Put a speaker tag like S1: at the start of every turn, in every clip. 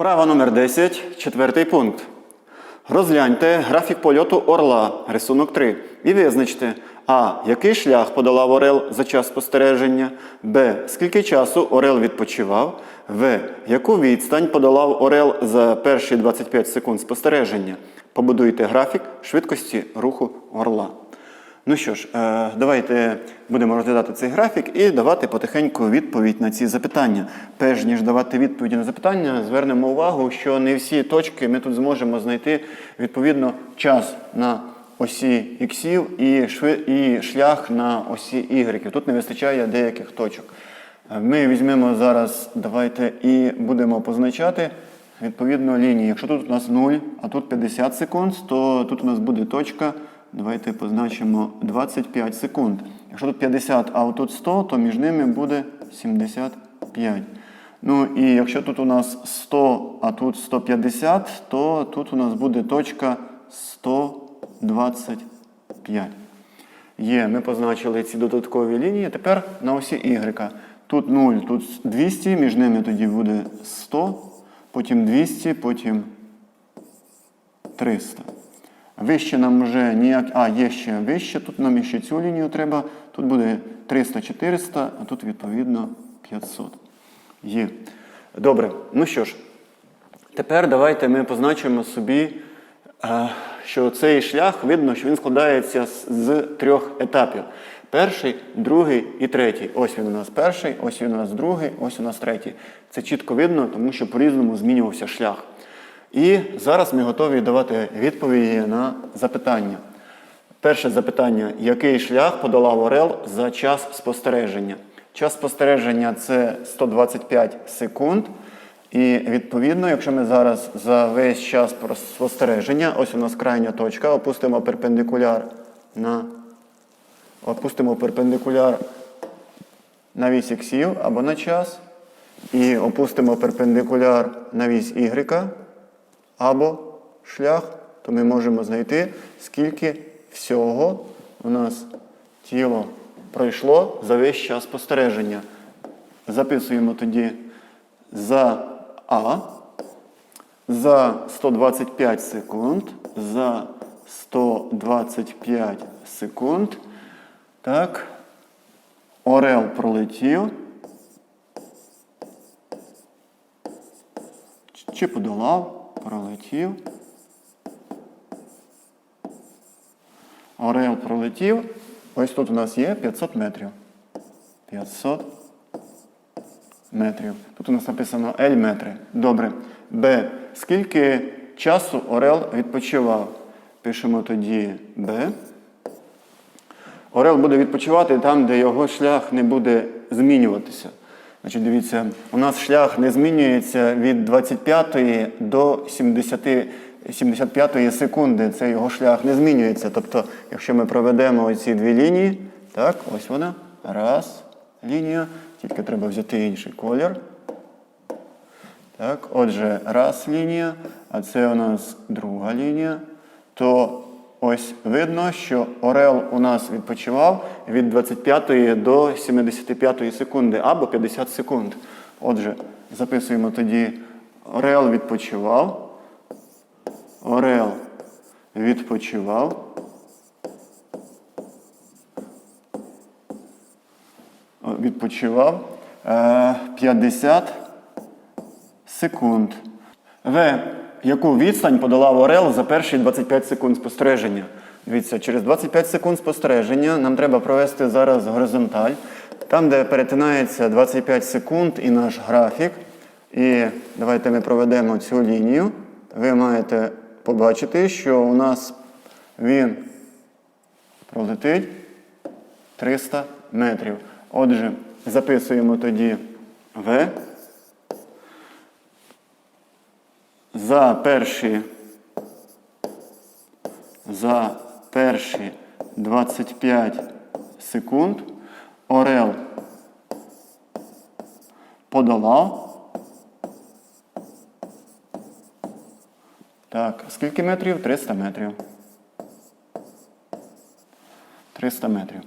S1: Вправа номер 10, четвертий пункт. Розгляньте графік польоту орла, рисунок 3, і визначте А. Який шлях подолав орел за час спостереження, Б. Скільки часу орел відпочивав, В. Яку відстань подолав орел за перші 25 секунд спостереження. Побудуйте графік швидкості руху орла. Ну що ж, е, давайте будемо розглядати цей графік і давати потихеньку відповідь на ці запитання. Перш ніж давати відповіді на запитання, звернемо увагу, що не всі точки ми тут зможемо знайти відповідно час на осі іксів і, шлях на осі Y. Тут не вистачає деяких точок. Е, Ми візьмемо зараз, давайте і будемо позначати відповідно лінії. Якщо тут у нас 0, а тут 50 секунд, то тут у нас буде точка. Давайте позначимо 25 секунд. Якщо тут 50, а тут 100, то між ними буде 75. Ну і якщо тут у нас 100, а тут 150, то тут у нас буде точка 125. Є, ми позначили ці додаткові лінії. Тепер на осі Y. Тут 0, тут 200, між ними тоді буде 100, потім 200, потім 300. Вище нам вже ніяк. А, є ще вище. Тут нам ще цю лінію треба. Тут буде 300-400, а тут відповідно 500. Є. Добре. Ну що ж, тепер давайте ми позначимо собі, е, що цей шлях видно, що він складається з, з трьох етапів. Перший, другий і третій. Ось він у нас перший, ось він у нас другий, ось у нас третій. Це чітко видно, тому що по-різному змінювався шлях. І зараз ми готові давати відповіді на запитання. Перше запитання: який шлях подолав Орел за час спостереження? Час спостереження це 125 секунд. І відповідно, якщо ми зараз за весь час спостереження, ось у нас крайня точка, опустимо перпендикуляр на опустимо перпендикуляр на вісь іксів або на час, і опустимо перпендикуляр на вісь Y або шлях, то ми можемо знайти, скільки всього у нас тіло пройшло за весь час спостереження. Записуємо тоді за А, за 125 секунд, за 125 секунд. Так. Орел пролетів. Чи подолав, пролетів. Орел пролетів. Ось тут у нас є 500 метрів. 500 метрів. Тут у нас написано L метри. Добре. Б. Скільки часу Орел відпочивав? Пишемо тоді Б. Орел буде відпочивати там, де його шлях не буде змінюватися. Значить, дивіться, у нас шлях не змінюється від 25 до 70, 75 секунди. Це його шлях не змінюється. Тобто, якщо ми проведемо оці дві лінії, так, ось вона. Раз, лінія. Тільки треба взяти інший колір. Так, отже, раз лінія, а це у нас друга лінія. То ось видно, що Орел у нас відпочивав від 25 до 75 секунди або 50 секунд. Отже, записуємо тоді Орел відпочивав. Орел відпочивав. Відпочивав е, 50 секунд. В. Яку відстань подолав Орел за перші 25 секунд спостереження? Дивіться, через 25 секунд спостереження нам треба провести зараз горизонталь. Там, де перетинається 25 секунд і наш графік. І давайте ми проведемо цю лінію. Ви маєте побачити, що у нас він пролетить 300 метрів. Отже, записуємо тоді В. За перші, за перші 25 секунд Орел подолав. Так, скільки метрів? 300 метрів. 300 метрів.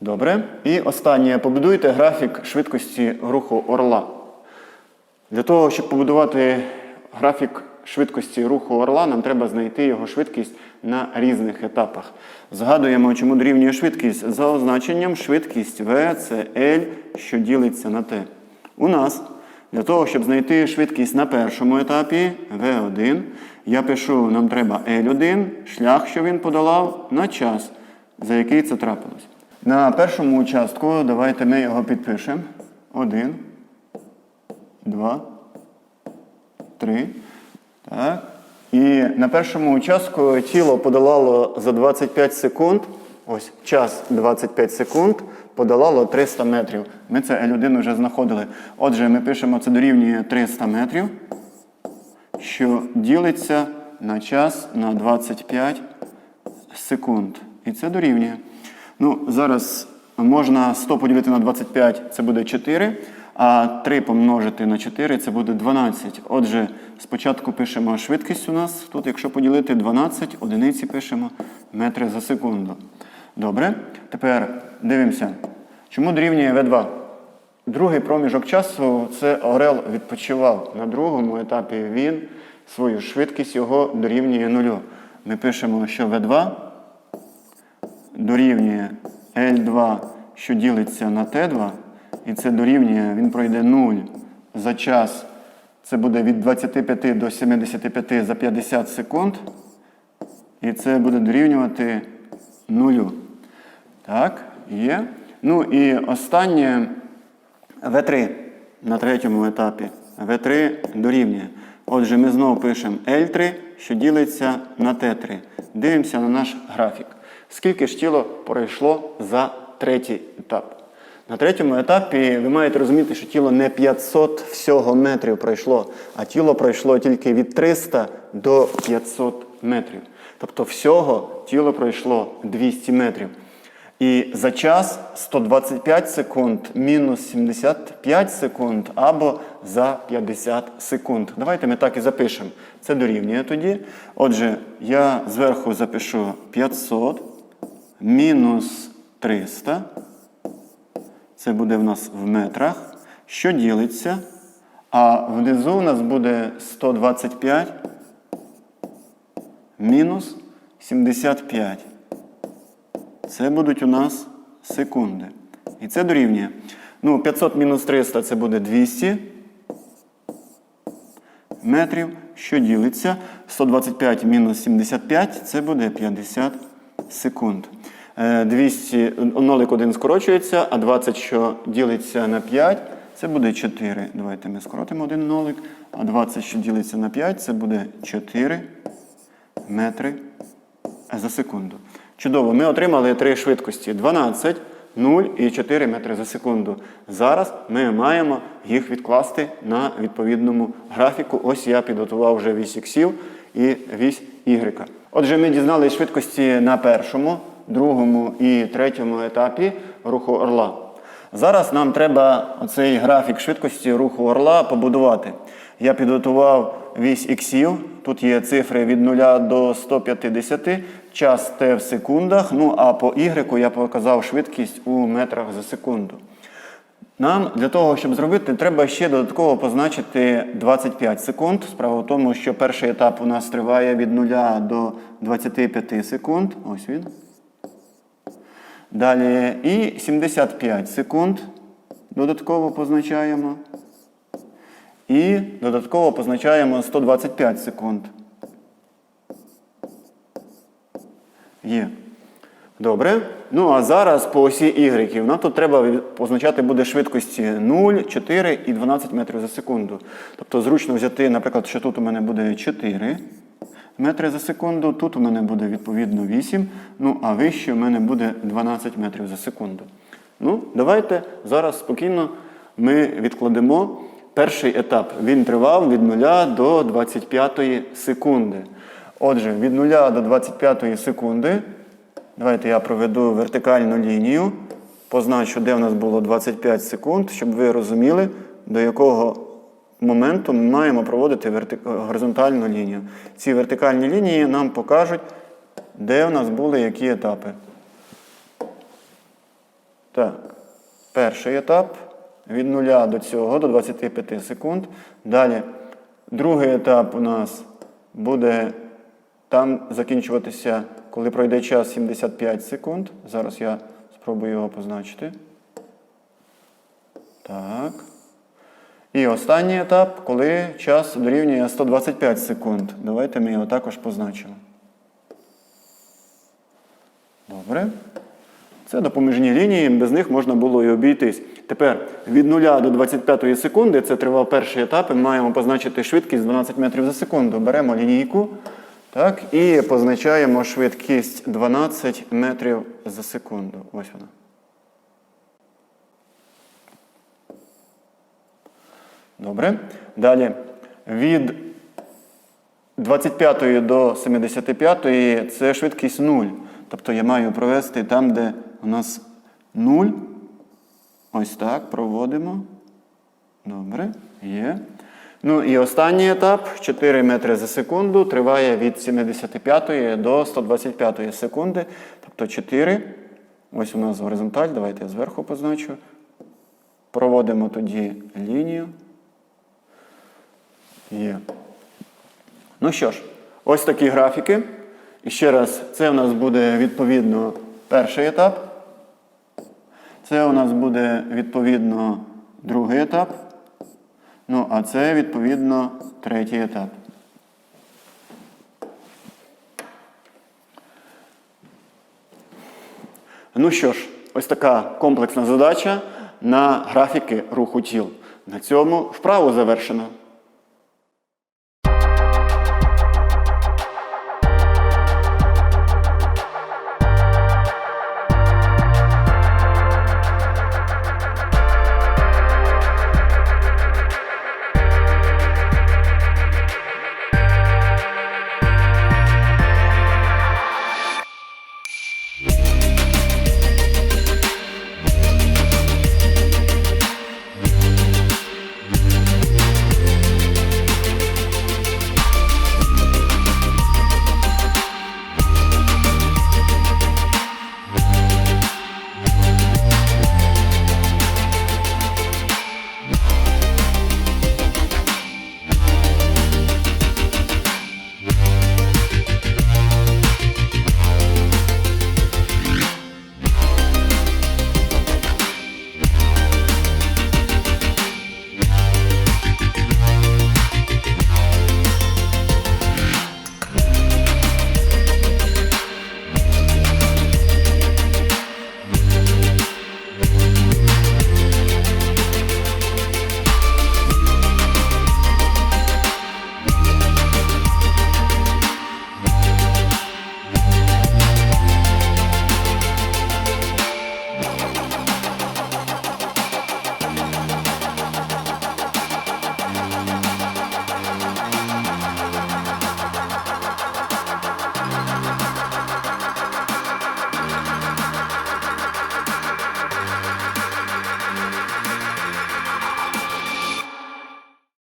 S1: Добре. І останнє. Побудуйте графік швидкості руху орла. Для того, щоб побудувати графік швидкості руху орла, нам треба знайти його швидкість на різних етапах. Згадуємо, чому дорівнює швидкість. За означенням швидкість V це L, що ділиться на T. У нас для того, щоб знайти швидкість на першому етапі V1, я пишу, нам треба L1, шлях, що він подолав, на час, за який це трапилось. На першому участку давайте ми його підпишемо. 1, 2, 3. І на першому участку тіло подолало за 25 секунд. Ось час 25 секунд подолало 300 метрів. Ми це L1 вже знаходили. Отже, ми пишемо це дорівнює 300 метрів, що ділиться на час на 25 секунд. І це дорівнює. Ну, зараз можна 100 поділити на 25, це буде 4. А 3 помножити на 4 це буде 12. Отже, спочатку пишемо швидкість у нас. Тут, якщо поділити 12, одиниці пишемо метри за секунду. Добре. Тепер дивимося. Чому дорівнює В2? Другий проміжок часу це Орел відпочивав. На другому етапі він свою швидкість його дорівнює нулю. Ми пишемо, що В2 дорівнює L2, що ділиться на T2, і це дорівнює, він пройде 0 за час. Це буде від 25 до 75 за 50 секунд. І це буде дорівнювати нулю. Так, є. Ну і останнє В3 на третьому етапі. В3 дорівнює. Отже, ми знову пишемо L3, що ділиться на T3. Дивимося на наш графік. Скільки ж тіло пройшло за третій етап? На третьому етапі ви маєте розуміти, що тіло не 500 всього метрів пройшло, а тіло пройшло тільки від 300 до 500 метрів. Тобто всього тіло пройшло 200 метрів. І за час 125 секунд мінус 75 секунд або за 50 секунд. Давайте ми так і запишемо. Це дорівнює тоді. Отже, я зверху запишу 500 мінус 300. Це буде в нас в метрах. Що ділиться? А внизу у нас буде 125 мінус 75. Це будуть у нас секунди. І це дорівнює. Ну, 500 мінус 300 це буде 200 метрів. Що ділиться? 125 мінус 75 це буде 50 секунд. Е, 200, нолик один скорочується, а 20, що ділиться на 5, це буде 4. Давайте ми скоротимо один нолик. А 20, що ділиться на 5, це буде 4 метри за секунду. Чудово, ми отримали три швидкості: 12, 0 і 4 метри за секунду. Зараз ми маємо їх відкласти на відповідному графіку. Ось я підготував вже вісь іксів і вісь Y. Отже, ми дізналися швидкості на першому, другому і третьому етапі руху орла. Зараз нам треба оцей графік швидкості руху орла побудувати. Я підготував вісь іксів. Тут є цифри від 0 до 150, час t в секундах. Ну а по Y я показав швидкість у метрах за секунду. Нам для того, щоб зробити, треба ще додатково позначити 25 секунд. Справа в тому, що перший етап у нас триває від 0 до 25 секунд. Ось він. Далі і 75 секунд додатково позначаємо. І додатково позначаємо 125 секунд. Є. Добре. Ну а зараз по осі Y. Нам тут треба позначати буде швидкості 0, 4 і 12 метрів за секунду. Тобто зручно взяти, наприклад, що тут у мене буде 4 метри за секунду, тут у мене буде відповідно 8, ну а вище у мене буде 12 метрів за секунду. Ну, давайте зараз спокійно ми відкладемо перший етап. Він тривав від 0 до 25 секунди. Отже, від 0 до 25 секунди. Давайте я проведу вертикальну лінію, позначу, де в нас було 25 секунд, щоб ви розуміли, до якого моменту ми маємо проводити верти- горизонтальну лінію. Ці вертикальні лінії нам покажуть, де в нас були які етапи. Так, перший етап від 0 до цього, до 25 секунд. Далі Другий етап у нас буде там закінчуватися, коли пройде час 75 секунд. Зараз я спробую його позначити. Так. І останній етап, коли час дорівнює 125 секунд. Давайте ми його також позначимо. Добре. Це допоміжні лінії, без них можна було і обійтись. Тепер від 0 до 25 секунди, це тривав перший етап, і ми маємо позначити швидкість 12 метрів за секунду. Беремо лінійку так, і позначаємо швидкість 12 метрів за секунду. Ось вона. Добре. Далі. Від 25 до 75 це швидкість 0. Тобто я маю провести там, де у нас 0. Ось так проводимо. Добре, є. Ну і останній етап 4 метри за секунду триває від 75 до 125 секунди. Тобто 4. Ось у нас горизонталь. Давайте я зверху позначу. Проводимо тоді лінію. Є. Ну що ж, ось такі графіки. І ще раз, це у нас буде відповідно перший етап. Це у нас буде відповідно другий етап. Ну, а це відповідно третій етап. Ну що ж, ось така комплексна задача на графіки руху тіл. На цьому вправу завершено.